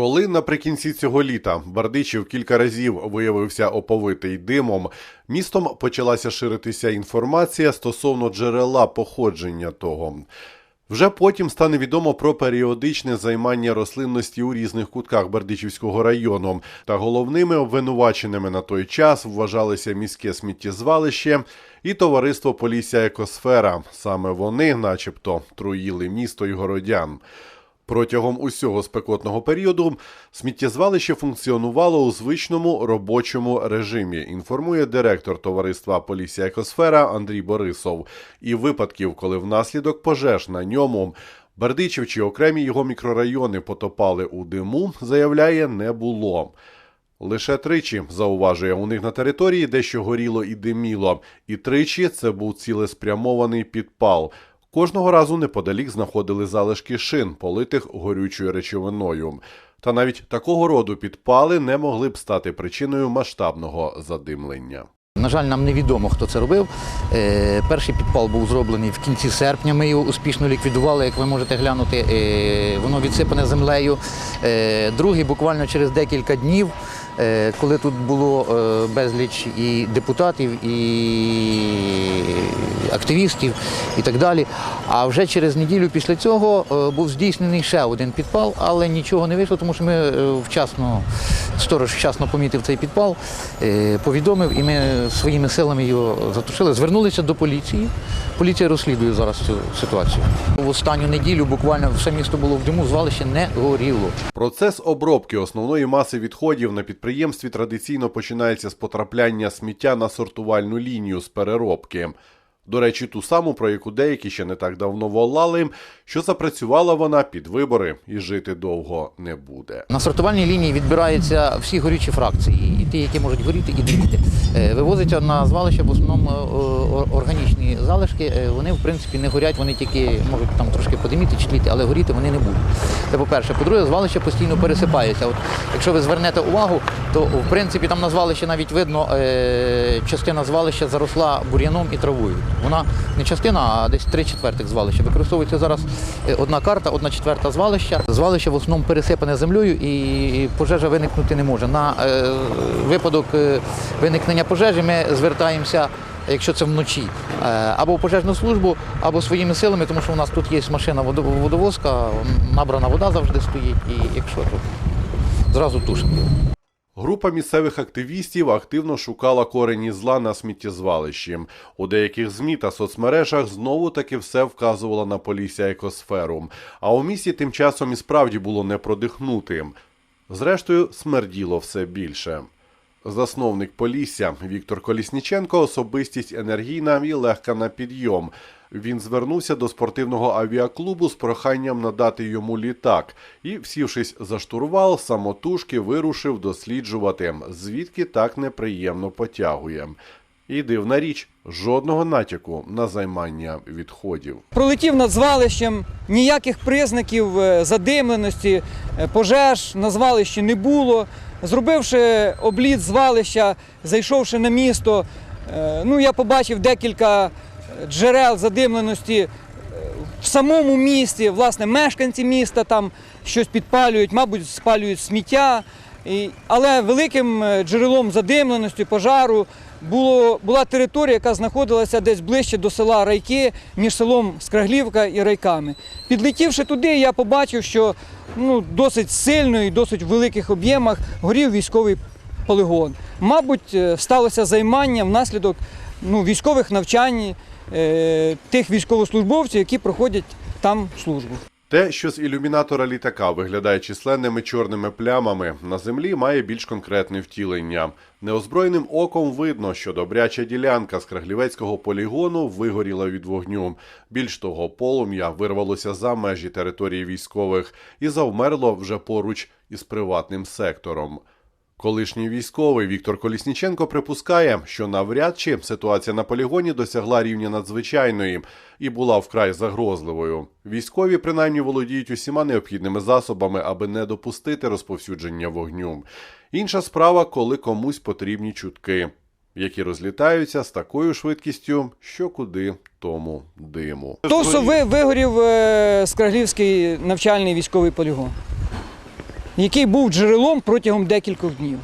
Коли наприкінці цього літа Бардичів кілька разів виявився оповитий димом, містом почалася ширитися інформація стосовно джерела походження того. Вже потім стане відомо про періодичне займання рослинності у різних кутках Бердичівського району. Та головними обвинуваченими на той час вважалися міське сміттєзвалище і товариство Полісся Екосфера. Саме вони, начебто, труїли місто і городян. Протягом усього спекотного періоду сміттєзвалище функціонувало у звичному робочому режимі, інформує директор товариства Полісся Екосфера Андрій Борисов. І випадків, коли внаслідок пожеж на ньому Бердичів чи окремі його мікрорайони потопали у диму, заявляє, не було. Лише тричі, зауважує, у них на території дещо горіло і диміло, і тричі це був цілеспрямований підпал. Кожного разу неподалік знаходили залишки шин, политих горючою речовиною. Та навіть такого роду підпали не могли б стати причиною масштабного задимлення. На жаль, нам невідомо, хто це робив. Е, перший підпал був зроблений в кінці серпня. Ми його успішно ліквідували, як ви можете глянути. Е, воно відсипане землею. Е, другий буквально через декілька днів, коли тут було безліч і депутатів, і активістів, і так далі. А вже через неділю після цього був здійснений ще один підпал, але нічого не вийшло, тому що ми вчасно, сторож вчасно помітив цей підпал, повідомив, і ми своїми силами його затушили. Звернулися до поліції. Поліція розслідує зараз цю ситуацію. В останню неділю буквально все місто було в диму, звалище не горіло. Процес обробки основної маси відходів на підприємстві традиційно починається з потрапляння сміття на сортувальну лінію з переробки. До речі, ту саму, про яку деякі ще не так давно волали, що запрацювала вона під вибори і жити довго не буде. На сортувальній лінії відбираються всі горючі фракції, і ті, які можуть горіти, і диміти. Е, Вивозиться на звалище в основному е, органічні залишки. Е, Вони, в принципі, не горять, вони тільки можуть там трошки подиміти чи але горіти вони не будуть. Це по-перше. По-друге, звалище постійно пересипається. От, якщо ви звернете увагу, то в принципі там на звалищі навіть видно, частина звалища заросла бур'яном і травою. Вона не частина, а десь три четвертих звалища. Використовується зараз е, одна карта, одна четверта звалища. Звалище в основному пересипане землею і пожежа виникнути не може. На е, випадок е, виникнення пожежі ми звертаємося. Якщо це вночі, або в пожежну службу, або своїми силами, тому що у нас тут є машина водовозка, набрана вода завжди стоїть, і якщо то зразу тушимо. Група місцевих активістів активно шукала корені зла на сміттєзвалищі. У деяких ЗМІ та соцмережах знову таки все вказувало на полісся екосферу. А у місті тим часом і справді було не продихнути. Зрештою, смерділо все більше. Засновник Полісся Віктор Колісніченко особистість енергійна і легка на підйом. Він звернувся до спортивного авіаклубу з проханням надати йому літак і, всівшись за штурвал, самотужки вирушив досліджувати, звідки так неприємно потягує. І дивна річ, жодного натяку на займання відходів. Пролетів над звалищем, ніяких признаків е, задимленості, е, пожеж на звалищі не було. Зробивши обліт звалища, зайшовши на місто, е, ну, я побачив декілька джерел задимленості е, в самому місті. Власне, мешканці міста там щось підпалюють, мабуть, спалюють сміття. Але великим е, джерелом задимленості, пожару була територія, яка знаходилася десь ближче до села Райки, між селом Скраглівка і Райками. Підлетівши туди, я побачив, що ну, досить сильно і досить в великих об'ємах горів військовий полігон. Мабуть, е, сталося займання внаслідок ну, військових навчань е, тих військовослужбовців, які проходять там службу. Те, що з ілюмінатора літака виглядає численними чорними плямами, на землі має більш конкретне втілення. Неозброєним оком видно, що добряча ділянка з Краглівецького полігону вигоріла від вогню. Більш того, полум'я вирвалося за межі території військових і завмерло вже поруч із приватним сектором. Колишній військовий Віктор Колісніченко припускає, що навряд чи ситуація на полігоні досягла рівня надзвичайної і була вкрай загрозливою. Військові принаймні володіють усіма необхідними засобами, аби не допустити розповсюдження вогню. Інша справа, коли комусь потрібні чутки, які розлітаються з такою швидкістю, що куди тому диму. То, що ви, вигорів е, Скраглівський навчальний військовий полігон. Який був джерелом протягом декількох днів.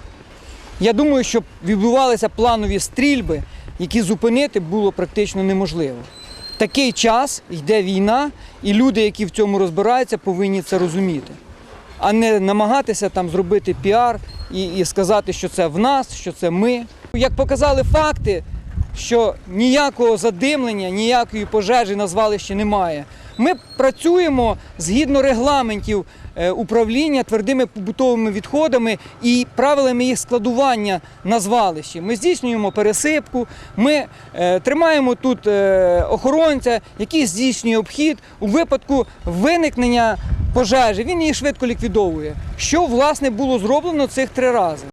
Я думаю, що відбувалися планові стрільби, які зупинити було практично неможливо. Такий час йде війна, і люди, які в цьому розбираються, повинні це розуміти, а не намагатися там зробити піар і, і сказати, що це в нас, що це ми. Як показали факти, що ніякого задимлення, ніякої пожежі на звалищі немає. Ми працюємо згідно регламентів е, управління твердими побутовими відходами і правилами їх складування на звалищі. Ми здійснюємо пересипку, ми е, тримаємо тут е, охоронця, який здійснює обхід у випадку виникнення пожежі. Він її швидко ліквідовує. Що власне було зроблено цих три рази.